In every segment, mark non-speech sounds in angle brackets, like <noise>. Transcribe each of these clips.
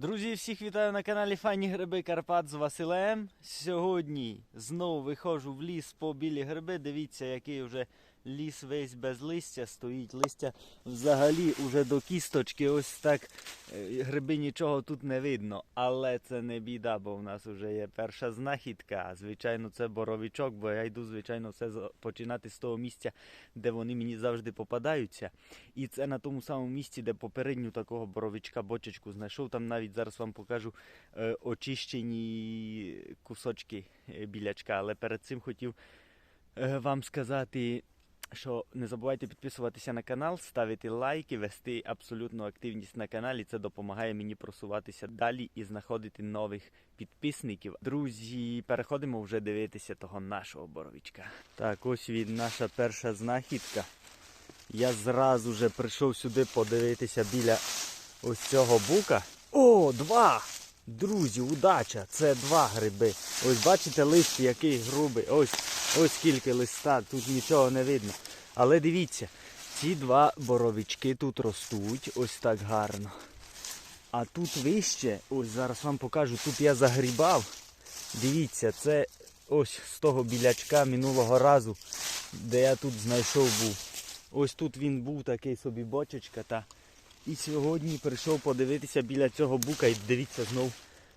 Друзі, всіх вітаю на каналі Файні Гриби Карпат з Василем. Сьогодні знову виходжу в ліс по білі гриби. Дивіться, який вже ліс весь без листя стоїть. Листя взагалі уже до кісточки. Ось так е, гриби нічого тут не видно. Але це не біда, бо в нас вже є перша знахідка. Звичайно, це боровичок, бо я йду, звичайно, все починати з того місця, де вони мені завжди попадаються. І це на тому самому місці, де попередню такого боровичка бочечку знайшов. Там навіть зараз вам покажу е, очищені кусочки е, білячка. Але перед цим хотів вам сказати, що не забувайте підписуватися на канал, ставити лайки, вести абсолютну активність на каналі. Це допомагає мені просуватися далі і знаходити нових підписників. Друзі, переходимо вже дивитися того нашого боровичка. Так, ось він наша перша знахідка. Я зразу же прийшов сюди подивитися біля ось цього бука. О, два! Друзі, удача! Це два гриби. Ось бачите лист, який грубий. Ось ось скільки листа, тут нічого не видно. Але дивіться, ці два боровички тут ростуть, ось так гарно. А тут вище, ось зараз вам покажу, тут я загрібав. Дивіться, це ось з того білячка минулого разу, де я тут знайшов був. Ось тут він був такий собі бочечка. Та... І сьогодні прийшов подивитися біля цього бука і дивіться знов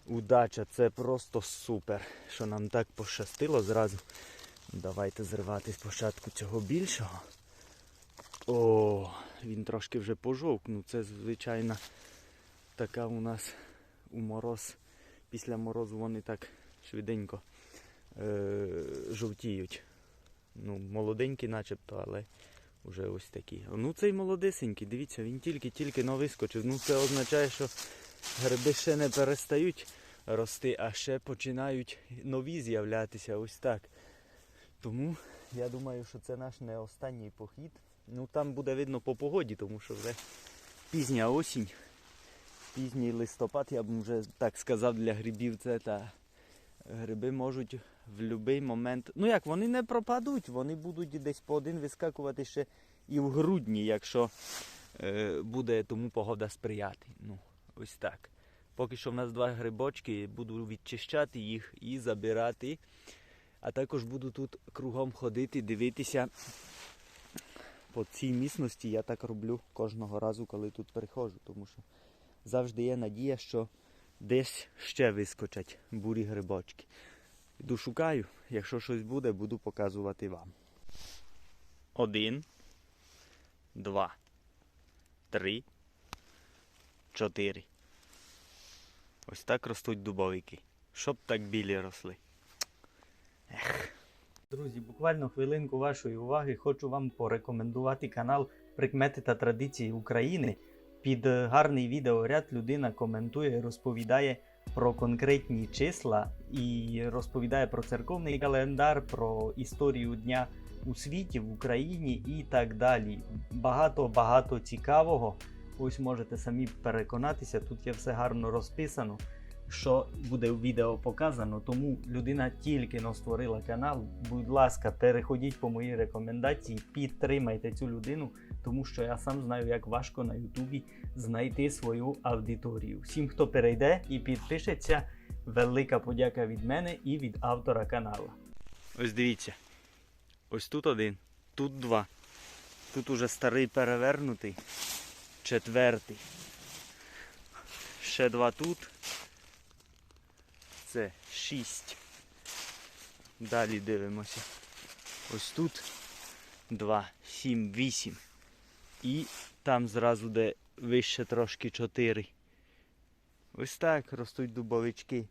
удача. Це просто супер, що нам так пощастило зразу. Давайте зривати спочатку цього більшого. О, він трошки вже пожовк. Ну це звичайна така у нас у мороз. Після морозу вони так швиденько е- жовтіють. Ну, молоденькі начебто, але вже ось такі. Ну цей молодесенький, дивіться, він тільки-тільки но вискочив. Ну це означає, що гриби ще не перестають рости, а ще починають нові з'являтися ось так. Тому я думаю, що це наш не останній похід. Ну там буде видно по погоді, тому що вже пізня осінь, пізній листопад, я б вже так сказав для грибів це та гриби можуть в будь-який момент. Ну як, вони не пропадуть, вони будуть десь по один вискакувати ще і в грудні, якщо е, буде тому погода сприяти. Ну, ось так. Поки що в нас два грибочки, буду відчищати їх і забирати. А також буду тут кругом ходити, дивитися по цій місності. Я так роблю кожного разу, коли тут приходжу, тому що завжди є надія, що десь ще вискочать бурі грибочки. Йду шукаю, якщо щось буде, буду показувати вам. Один, два, три, чотири. Ось так ростуть дубовики. Щоб так білі росли. Ех. Друзі, буквально хвилинку вашої уваги хочу вам порекомендувати канал Прикмети та традиції України. Під гарний відеоряд людина коментує, розповідає про конкретні числа і розповідає про церковний календар, про історію дня у світі, в Україні і так далі. Багато-багато цікавого. Ось можете самі переконатися, тут є все гарно розписано, що буде в відео показано. Тому людина тільки но створила канал. Будь ласка, переходіть по моїй рекомендації, підтримайте цю людину, тому що я сам знаю, як важко на Ютубі знайти свою аудиторію. Всім, хто перейде і підпишеться, велика подяка від мене і від автора каналу. Ось дивіться. Ось тут один, тут два. Тут уже старий перевернутий, четвертий. Ще два тут. Це шість. Далі дивимося. Ось тут два, сім, вісім. І там зразу, де вище трошки чотири. Ось так ростуть дубовички.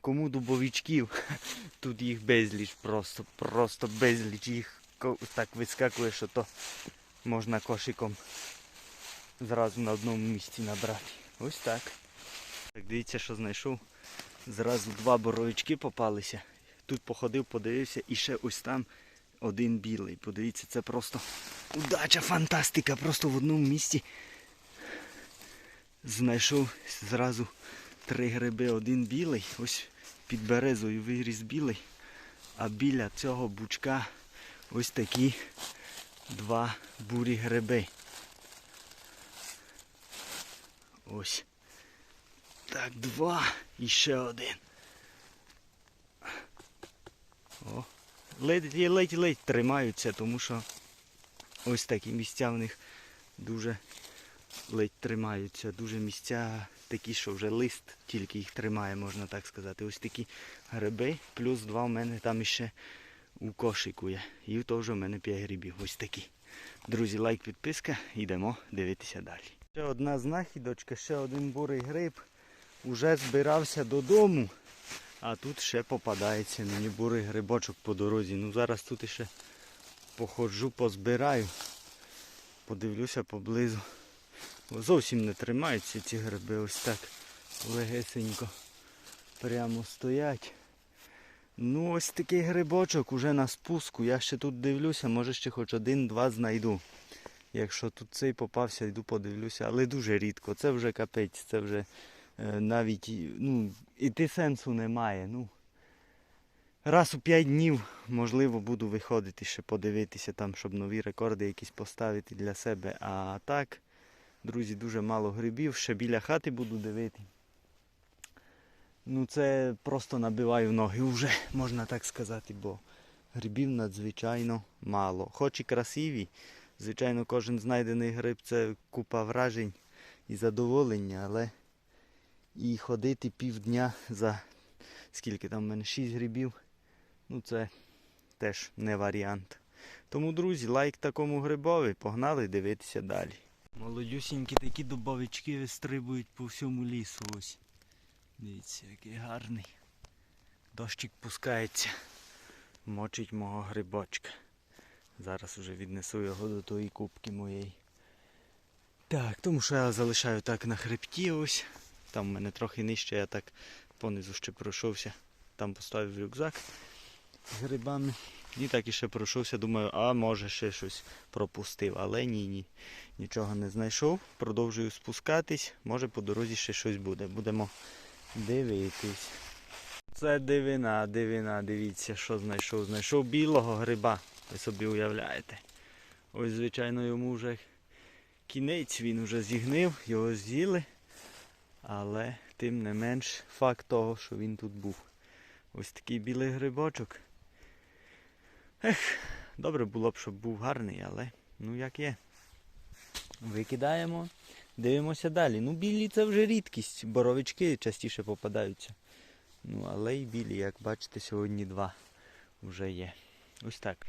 Кому дубовичків? <laughs> Тут їх безліч просто, просто безліч. Їх так вискакує, що то можна кошиком зразу на одному місці набрати. Ось так. Так, дивіться, що знайшов. Зразу два боровички попалися. Тут походив, подивився і ще ось там один білий. Подивіться, це просто удача, фантастика. Просто в одному місці знайшов зразу три гриби. Один білий, ось під березою виріс білий, а біля цього бучка ось такі два бурі гриби. Ось. Так, два і ще один. Ледь, ледь, ледь тримаються, тому що ось такі місця в них дуже ледь тримаються. Дуже місця такі, що вже лист тільки їх тримає, можна так сказати. Ось такі гриби, плюс два в мене там іще у кошику є. І вже в мене 5 грибів. Ось такі. Друзі, лайк, підписка, йдемо дивитися далі. Ще одна знахідочка, ще один бурий гриб. Уже збирався додому, а тут ще попадається мені бурий грибочок по дорозі. Ну зараз тут ще походжу, позбираю, подивлюся поблизу. Зовсім не тримаються ці гриби, ось так легесенько прямо стоять. Ну ось такий грибочок уже на спуску. Я ще тут дивлюся, може ще хоч один-два знайду. Якщо тут цей попався, йду подивлюся, але дуже рідко. Це вже капець, це вже навіть ну, іти сенсу немає. Ну, раз у 5 днів, можливо, буду виходити ще подивитися там, щоб нові рекорди якісь поставити для себе. А так, друзі, дуже мало грибів. Ще біля хати буду дивити. Ну це просто набиваю ноги вже, <laughs> можна так сказати, бо грибів надзвичайно мало. Хоч і красиві, звичайно, кожен знайдений гриб це купа вражень і задоволення, але і ходити півдня за скільки там в мене 6 грибів, ну це теж не варіант. Тому, друзі, лайк такому грибові, погнали дивитися далі. Молодюсінькі такі дубовички вистрибують по всьому лісу ось. Дивіться, який гарний. Дощик пускається. Мочить мого грибочка. Зараз вже віднесу його до тої кубки моєї. Так, тому що я залишаю так на хребті ось. Там в мене трохи нижче, я так понизу ще пройшовся. Там поставив рюкзак з грибами. І так і ще пройшовся. Думаю, а може ще щось пропустив. Але ні, ні. Нічого не знайшов. Продовжую спускатись. Може по дорозі ще щось буде. Будемо дивитись. Це дивина, дивина, дивіться, що знайшов. Знайшов білого гриба. Ви собі уявляєте. Ось, звичайно, йому вже кінець, він вже зігнив, його з'їли. Але тим не менш факт того, що він тут був. Ось такий білий грибочок. Ех, добре було б, щоб був гарний, але ну як є. Викидаємо, дивимося далі. Ну, білі це вже рідкість, боровички частіше попадаються. Ну, але й білі, як бачите, сьогодні два вже є. Ось так.